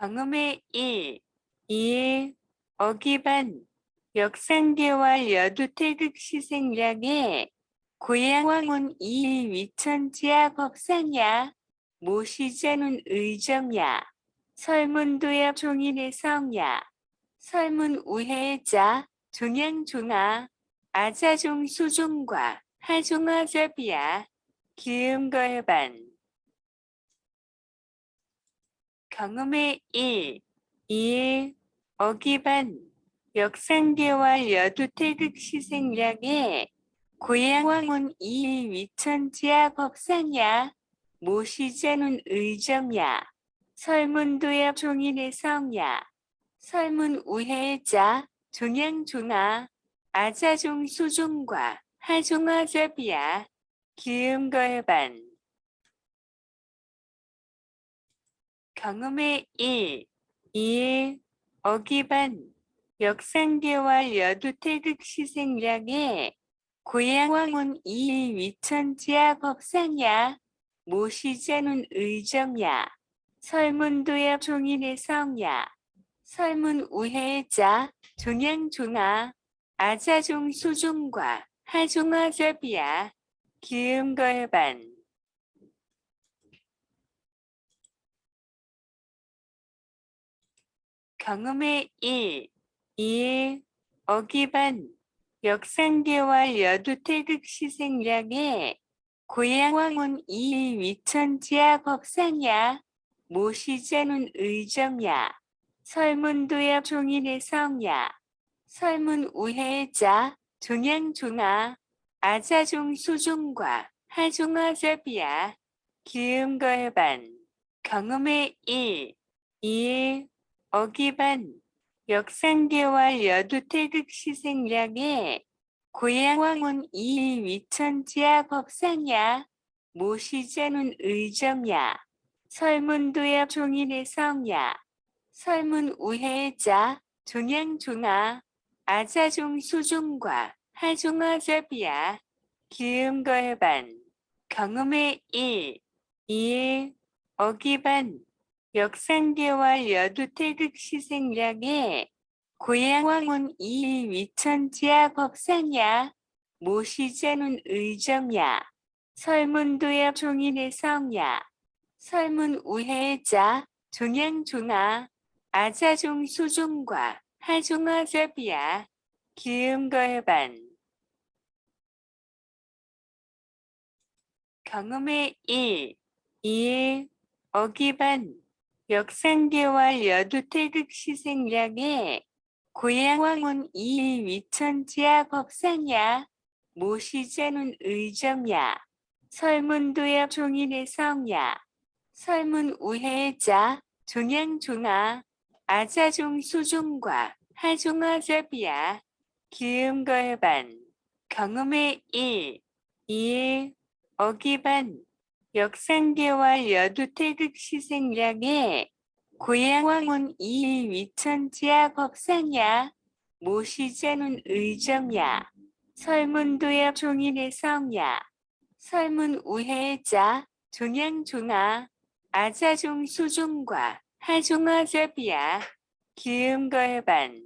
경음의 1, 2, 어기반, 역상계와 여두태극 시 생략에 고향왕은 이 위천지야 법사냐 모시자는 의정야 설문도야 종인의 성야 설문 우회자 종양종아 아자종 수종과 하종아잡이야 기음거해반 경음의 1, 2, 어기반, 역상계와 여두태극 시 생략에 고향왕은 이 위천지야 법사냐 모시자는 의정야 설문도야 종인의 성야 설문 우회자 종양종아 아자종 수종과 하종아잡이야 기음거해반 경음의 1, 2, 어기반, 역상계와 여두태극 시생략에 고향왕은 이 위천지야 법사냐 모시자는 의정야 설문도야 종인의 성야 설문 우회자 종양종아 아자종 수종과 하종아잡이야 기음거해반 경음의 1, 2, 어기반, 역상계와 여두태극 시 생략에 고향왕은 이 위천지야 법사냐 모시자는 의정야 설문도야 종인의 성야 설문 우회자 종양종아 아자종 수종과 하종아잡이야 기음거해반 경음의 1, 2, 어기반, 역상계와 여두태극 시생략에 고향왕은 이 위천지야 법사냐 모시자는 의정야 설문도야 종인의 성야 설문 우회자 종양종아 아자종 수종과 하종아잡이야. 기음거해반 경음의 1, 2, 어기반, 역상계와 여두태극 시생략에 고향왕은 이 위천지야 법사냐 모시자는 의정야 설문도야 종인의 성야 설문 우회자 종양종아 아자종 수종과 하종아잡이야. 기음거해반. 경음의 1, 2, 어기반, 역상계와 여두태극 시생략에 고향왕은 이 위천지야 법사냐 모시자는 의정야 설문도야 종인의 성야 설문 우회자 종양종아 아자종 수종과 하종아잡이야 기음거해반 경음의 1, 2, 어기반, 역상계와 여두태극 시생략에 고향왕은 이 위천지야 법사냐 모시자는 의정야 설문도야 종인의 성야 설문 우회자 종양종아 아자종 수종과 하종아잡이야 기음거해반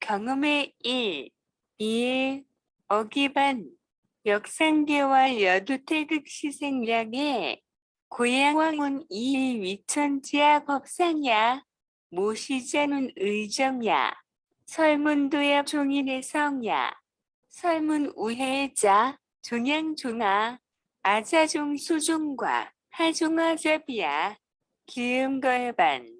경음의 1, 2, 어기반, 역상계와 여두태극 시생략에 고향왕은 이 위천지야 법사냐 모시자는 의정야 설문도야 종인의 성야 설문 우회자 종양종아 아자종 수종과 하종아잡이야 기음거해반